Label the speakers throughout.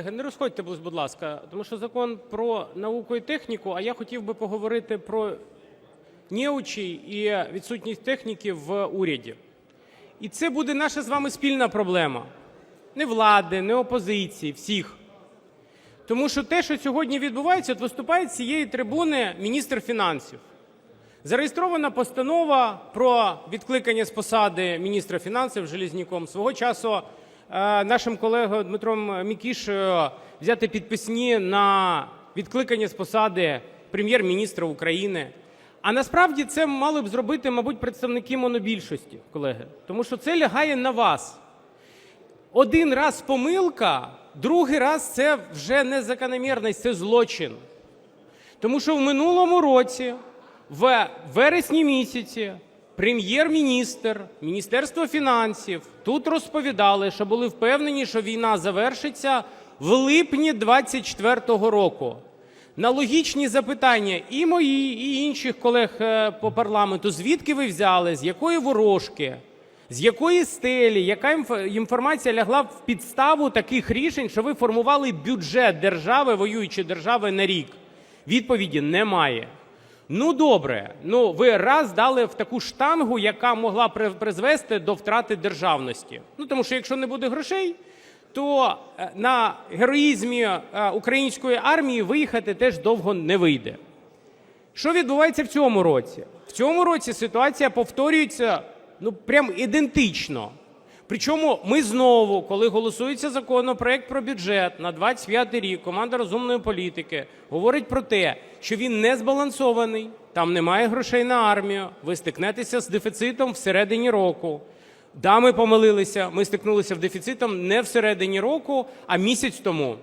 Speaker 1: Колеги, не розходьте, будь ласка, тому що закон про науку і техніку, а я хотів би поговорити про неучі і відсутність техніки в уряді. І це буде наша з вами спільна проблема. Не влади, не опозиції, всіх. Тому що те, що сьогодні відбувається, от виступає з цієї трибуни міністр фінансів. Зареєстрована постанова про відкликання з посади міністра фінансів Железняком. Свого часу нашим колегою Дмитром Мікішею взяти підписні на відкликання з посади прем'єр-міністра України. А насправді це мали б зробити, мабуть, представники монобільшості, колеги, тому що це лягає на вас. Один раз помилка, другий раз це вже не закономірність, це злочин. Тому що в минулому році, в вересні місяці, прем'єр-міністр, Міністерство фінансів тут розповідали, що були впевнені, що війна завершиться в липні 24-го року. На логічні запитання і мої, і інших колег е, по парламенту, звідки ви взяли, з якої ворожки, з якої стелі, яка інф- інформація лягла в підставу таких рішень, що ви формували бюджет держави, воюючої держави на рік? Відповіді немає. Ну добре, ну ви раз дали в таку штангу, яка могла при- призвести до втрати державності. Ну тому що якщо не буде грошей, то е, на героїзмі е, української армії виїхати теж довго не вийде. Що відбувається в цьому році? В цьому році ситуація повторюється ну прям ідентично. Причому ми знову, коли голосується законопроект про бюджет на 25 рік, команда розумної політики говорить про те, що він не збалансований, там немає грошей на армію, ви стикнетеся з дефіцитом всередині року. Да, ми помилилися, ми стикнулися в дефіцитом не всередині року, а місяць тому.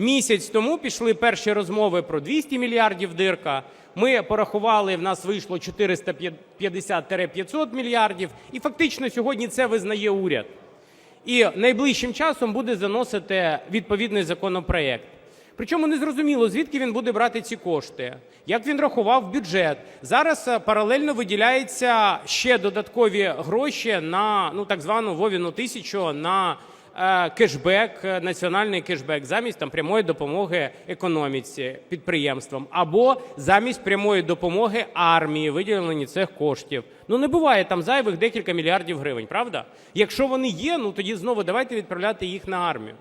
Speaker 1: Місяць тому пішли перші розмови про 200 мільярдів дирка. Ми порахували, в нас вийшло 450-500 мільярдів. І фактично сьогодні це визнає уряд. І найближчим часом буде заносити відповідний законопроект. Причому не зрозуміло, звідки він буде брати ці кошти, як він рахував бюджет. Зараз е, паралельно виділяється ще додаткові гроші на ну так звану Вовіну тисячу на кешбек, е, національний кешбек, замість там прямої допомоги економіці підприємствам або замість прямої допомоги армії, виділені цих коштів. Ну не буває там зайвих декілька мільярдів гривень, правда? Якщо вони є, ну тоді знову давайте відправляти їх на армію.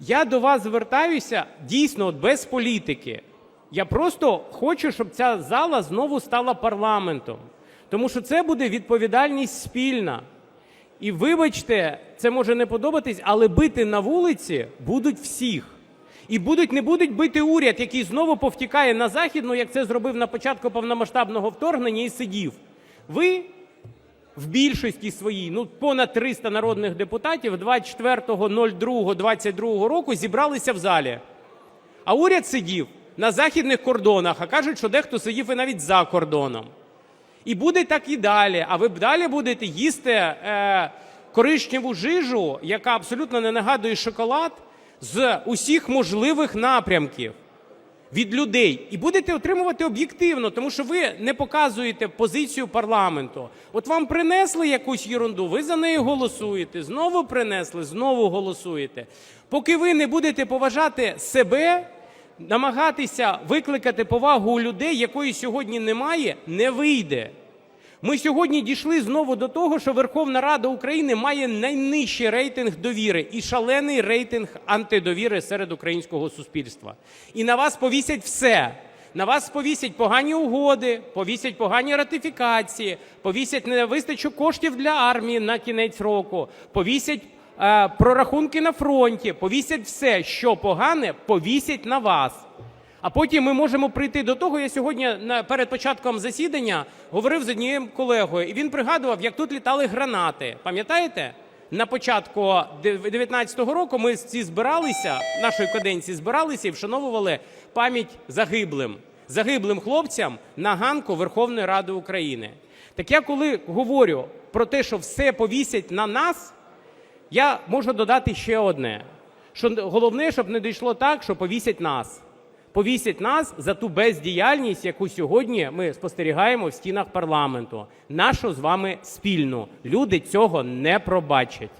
Speaker 1: Я до вас звертаюся дійсно от без політики. Я просто хочу, щоб ця зала знову стала парламентом, тому що це буде відповідальність спільна. І вибачте, це може не подобатись, але бити на вулиці будуть всіх. І будуть не будуть бити уряд, який знову повтікає на західну, як це зробив на початку повномасштабного вторгнення і сидів. Ви в більшості своїй, ну понад 300 народних депутатів 24.02.22 року зібралися в залі. А уряд сидів на західних кордонах, а кажуть, що дехто сидів і навіть за кордоном. І буде так і далі. А ви далі будете їсти е, коричневу жижу, яка абсолютно не нагадує шоколад, з усіх можливих напрямків від людей. І будете отримувати об'єктивно, тому що ви не показуєте позицію парламенту. От вам принесли якусь ерунду, ви за неї голосуєте. Знову принесли, знову голосуєте. Поки ви не будете поважати себе, намагатися викликати повагу у людей, якої сьогодні немає, не вийде. Ми сьогодні дійшли знову до того, що Верховна Рада України має найнижчий рейтинг довіри і шалений рейтинг антидовіри серед українського суспільства. І на вас повісять все. На вас повісять погані угоди, повісять погані ратифікації, повісять невистачу коштів для армії на кінець року, повісять прорахунки на фронті, повісять все, що погане, повісять на вас. А потім ми можемо прийти до того. Я сьогодні перед початком засідання говорив з однією колегою, і він пригадував, як тут літали гранати. Пам'ятаєте? На початку 2019 року ми всі збиралися, нашої каденції збиралися і вшановували пам'ять загиблим, загиблим хлопцям на ганку Верховної Ради України. Так я коли говорю про те, що все повісять на нас, я можу додати ще одне: що головне, щоб не дійшло так, що повісять нас. Повісять нас за ту бездіяльність, яку сьогодні ми спостерігаємо в стінах парламенту. Нашу з вами спільну. Люди цього не пробачать.